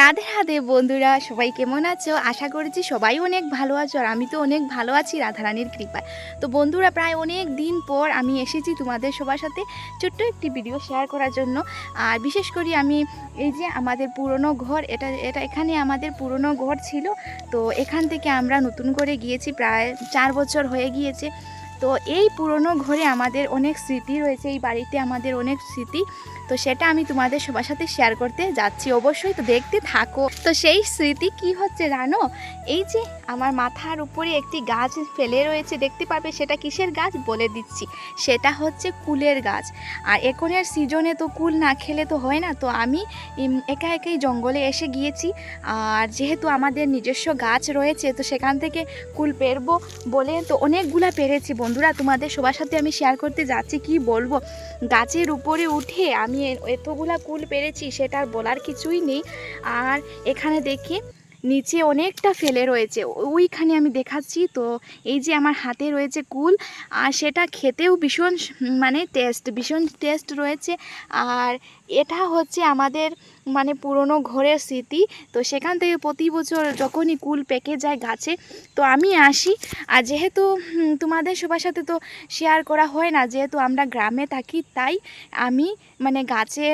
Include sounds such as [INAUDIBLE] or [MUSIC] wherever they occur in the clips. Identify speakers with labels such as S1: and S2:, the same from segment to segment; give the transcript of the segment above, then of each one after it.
S1: রাধে রাধে বন্ধুরা, সবাই কেমন আছো? আশা করছি সবাই অনেক ভালো আছো আর আমি তো অনেক ভালো আছি রাধারানীর কৃপায়। তো বন্ধুরা, প্রায় অনেক দিন পর আমি এসেছি তোমাদের সবার সাথে ছোট্ট একটি ভিডিও শেয়ার করার জন্য। আর বিশেষ করে আমি এই যে আমাদের পুরনো ঘর, এটা এটা এখানে আমাদের পুরনো ঘর ছিল। তো এখান থেকে আমরা নতুন করে গিয়েছি, প্রায় চার বছর হয়ে গিয়েছে। তো এই পুরনো ঘরে আমাদের অনেক স্মৃতি রয়েছে, এই বাড়িতে আমাদের অনেক স্মৃতি। তো সেটা আমি তোমাদের সবার সাথে শেয়ার করতে যাচ্ছি। অবশ্যই তো দেখতে থাকো। তো সেই স্মৃতি কি হচ্ছে জানো? এই যে আমার মাথার উপরে একটি গাছ ফেলে রয়েছে, দেখতে পাবে সেটা কিসের গাছ বলে দিচ্ছি। সেটা হচ্ছে কুলের গাছ। আর এখনের সিজনে তো কুল না খেলে তো হয় না। তো আমি একা একাই জঙ্গলে এসে গিয়েছি। আর যেহেতু আমাদের নিজস্ব গাছ রয়েছে, তো সেখান থেকে কুল পেরবো বলে তো অনেকগুলা পেরেছি। বন্ধুরা, তোমাদের সবার সাথে আমি শেয়ার করতে যাচ্ছি। কি বলব? গাছের উপরে উঠে আমি এ- এতগুলা কুল পেরেছি সেটার বলার কিছুই নেই। আর এখানে দেখি নিচে অনেকটা ফেলে রয়েছে, ওইখানে আমি দেখাচ্ছি। তো এই যে আমার হাতে রয়েছে কুল, আর সেটা খেতেও ভীষণ মানে টেস্ট ভীষণ টেস্ট রয়েছে। আর এটা হচ্ছে আমাদের মানে পুরনো ঘরের স্মৃতি। তো সেখান থেকে প্রতি বছর যখনই কুল পেকে যায় গাছে, তো আমি আসি। আর যেহেতু তোমাদের সবার সাথে তো শেয়ার করা হয় না, যেহেতু আমরা গ্রামে থাকি, তাই আমি মানে গাছে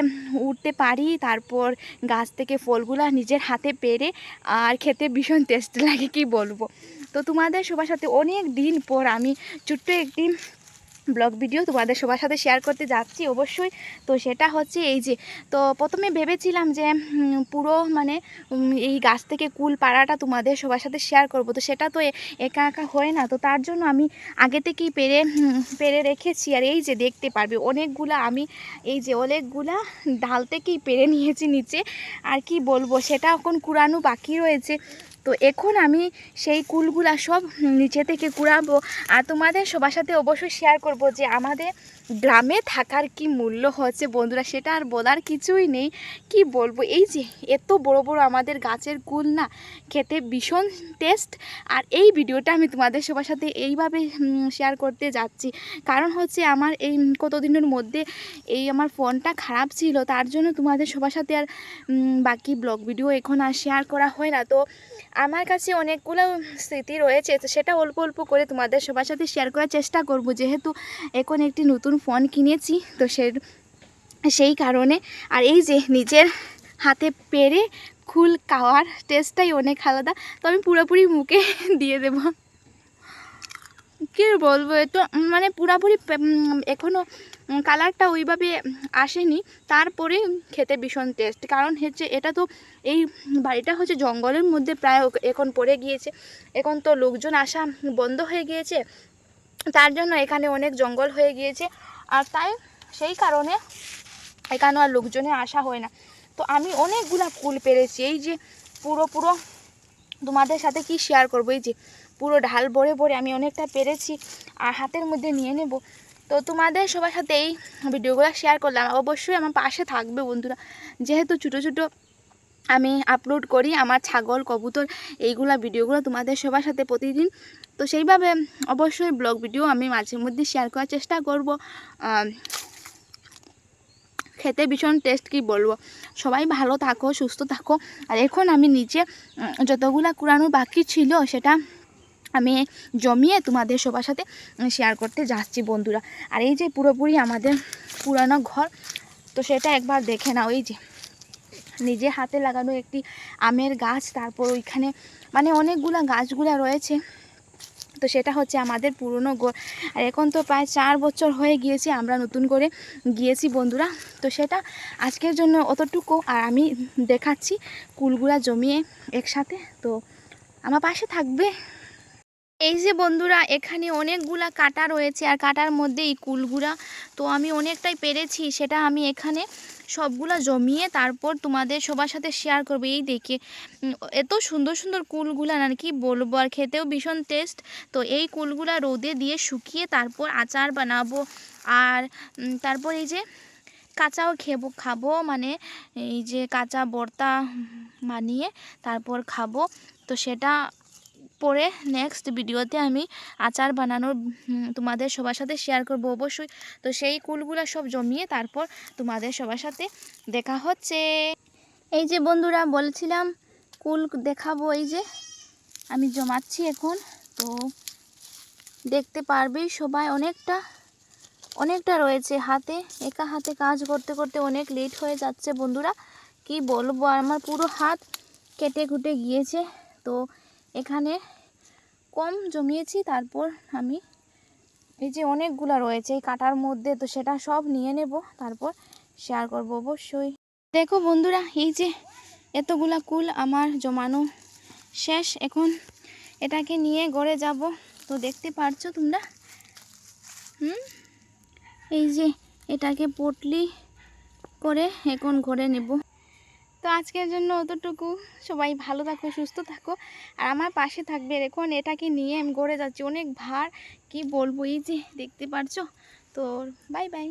S1: উঠতে পারি, তারপর গাছ থেকে ফলগুলা নিজের হাতে পেরে আর খেতে ভীষণ টেস্ট লাগে, কি বলব। তো তোমাদের সবার সাথে অনেক দিন পর আমি ছোট্ট একটি ব্লগ ভিডিও তোমাদের সবার সাথে শেয়ার করতে যাচ্ছি অবশ্যই। তো সেটা হচ্ছে এই যে, তো প্রথমে ভেবেছিলাম যে পুরো মানে এই গাছ থেকে কুল পাড়াটা তোমাদের সবার সাথে শেয়ার করব। তো সেটা তো একা একা হয় না। তো তার জন্য আমি আগে থেকেই পেরে পেরে রেখেছি। আর এই যে দেখতে পারবে, অনেকগুলা আমি, এই যে অনেকগুলা ডাল থেকেই পেরে নিয়েছি নিচে। আর কি বলব, সেটা এখন কুড়ানো বাকি রয়েছে। তো এখন আমি সেই কুলগুলা সব নিচে থেকে কুড়াবো আর তোমাদের সবার সাথে অবশ্যই শেয়ার করব যে আমাদের গ্রামে থাকার কি মূল্য হচ্ছে বন্ধুরা, সেটা আর বলার কিছুই নেই। কি বলব? এই যে এত বড় বড় আমাদের গাছের কুল না, খেতে ভীষণ টেস্ট আর এই ভিডিওটা আমি তোমাদের সবার সাথে এইভাবে শেয়ার করতে যাচ্ছি। কারণ হচ্ছে আমার এই কতদিনের মধ্যে এই আমার ফোনটা খারাপ ছিল, তার জন্য তোমাদের সবার সাথে আর বাকি ব্লগ ভিডিও এখন আর শেয়ার করা হয় না। তো আমার কাছে অনেকগুলো স্মৃতি রয়েছে, তো সেটা অল্প অল্প করে তোমাদের সবার সাথে শেয়ার করার চেষ্টা করব। যেহেতু এখন একটি নতুন ফোন কিনেছি, তো সে, সেই কারণে। আর এই যে নিজের হাতে পেরে খুল খাওয়ার টেস্টটাই অনেক আলাদা, তো আমি পুরোপুরি মুখে [LAUGHS] দিয়ে দেব। কী বলব তো মানে পুরোপুরি এখনও কালারটা ওইভাবে আসেনি। তারপরে খেতে ভীষণ টেস্ট কারণ হচ্ছে এটা তো এই বাড়িটা হচ্ছে জঙ্গলের মধ্যে প্রায় এখন পড়ে গিয়েছে। এখন তো লোকজন আসা বন্ধ হয়ে গিয়েছে। তার জন্য এখানে অনেক জঙ্গল হয়ে গিয়েছে। আর তাই, সেই কারণে এখানে আর লোকজনের আসা হয় না। তো আমি অনেকগুলা ফুল পেরেছি। এই যে পুরো পুরো তোমাদের সাথে কি শেয়ার করব? এই যে পুরো ঢাল ভরে ভরে আমি অনেকটা পেরেছি আর হাতের মধ্যে নিয়ে নেব। তো তোমাদের সবার সাথে এই ভিডিওগুলো শেয়ার করলাম। অবশ্যই আমার পাশে থাকবে বন্ধুরা। যেহেতু ছোটো ছোটো আমি আপলোড করি, আমার ছাগল, কবুতর এইগুলা ভিডিওগুলো তোমাদের সবার সাথে প্রতিদিন। তো সেইভাবে অবশ্যই ব্লগ ভিডিও আমি মাঝে মধ্যে শেয়ার করার চেষ্টা করব। খেতে ভীষণ টেস্ট কি বলব? সবাই ভালো থাকো, সুস্থ থাকো। আর এখন আমি নিচে যতগুলা কুড়ানো বাকি ছিল, সেটা আমি জমিয়ে তোমাদের সবার সাথে শেয়ার করতে যাচ্ছি, বন্ধুরা। আর এই যে পুরোপুরি আমাদের পুরানো ঘর, তো সেটা একবার দেখে নাও। এই যে নিজে হাতে লাগানো একটি আমের গাছ, তারপর ওইখানে মানে অনেকগুলা গাছগুলা রয়েছে। তো সেটা হচ্ছে আমাদের পুরনো ঘর। আর এখন তো প্রায় চার বছর হয়ে গিয়েছে, আমরা নতুন করে গিয়েছি, বন্ধুরা। তো সেটা আজকের জন্য অতটুকু, আর আমি দেখাচ্ছি কুলগুলা জমিয়ে একসাথে। তো আমার পাশে থাকবে। এই যে বন্ধুরা, এখানে অনেকগুলা কাটা রয়েছে আর কাটার মধ্যে এই কুলগুলা তো আমি অনেকটাই পেরেছি, সেটা আমি এখানে সবগুলা জমিয়ে তারপর তোমাদের সবার সাথে শেয়ার করব। এই দেখে এত সুন্দর সুন্দর কুলগুলা না, কি বলব? আর খেতেও ভীষণ টেস্ট তো এই কুলগুলা রোদে দিয়ে শুকিয়ে তারপর আচার বানাবো আর তারপর এই যে কাঁচাও খেবো, খাব মানে এই যে কাঁচা বর্তা বানিয়ে তারপর খাব। তো সেটা পরে নেক্সট ভিডিওতে আমি আচার বানানোর তোমাদের সবার সাথে শেয়ার করব অবশ্যই। তো সেই কুলগুলো সব জমিয়ে তারপর তোমাদের সবার সাথে দেখা হচ্ছে। এই যে বন্ধুরা, বলছিলাম কুল দেখাবো এই যে, আমি জমাচ্ছি এখন। তো দেখতে পারবেই সবাই, অনেকটা অনেকটা রয়েছে হাতে, একা হাতে কাজ করতে করতে অনেক লেট হয়ে যাচ্ছে বন্ধুরা। কি বলব, আমার পুরো হাত কেটে কুটে গিয়েছে। তো এখানে কম জমিয়েছি, তারপর আমি এই যে অনেকগুলা রয়েছে এই কাটার মধ্যে, তো সেটা সব নিয়ে নেব, তারপর শেয়ার করব অবশ্যই। দেখো বন্ধুরা, এই যে এতগুলা কুল আমার জমানো শেষ, এখন এটাকে নিয়ে গড়ে যাব। তো দেখতে পারছ তোমরা? হুম? এই যে এটাকে পটলি করে এখন ঘরে নেব। তো আজকের জন্য অতটুকু। সবাই ভালো থাকো, সুস্থ থাকো। আর আমার পাশে থাকবে এখন এটাকে নিয়ে আমি গড়ে যাচ্ছি। অনেক ভার, কি বলব, এই যে দেখতে পারছ? তো বাই বাই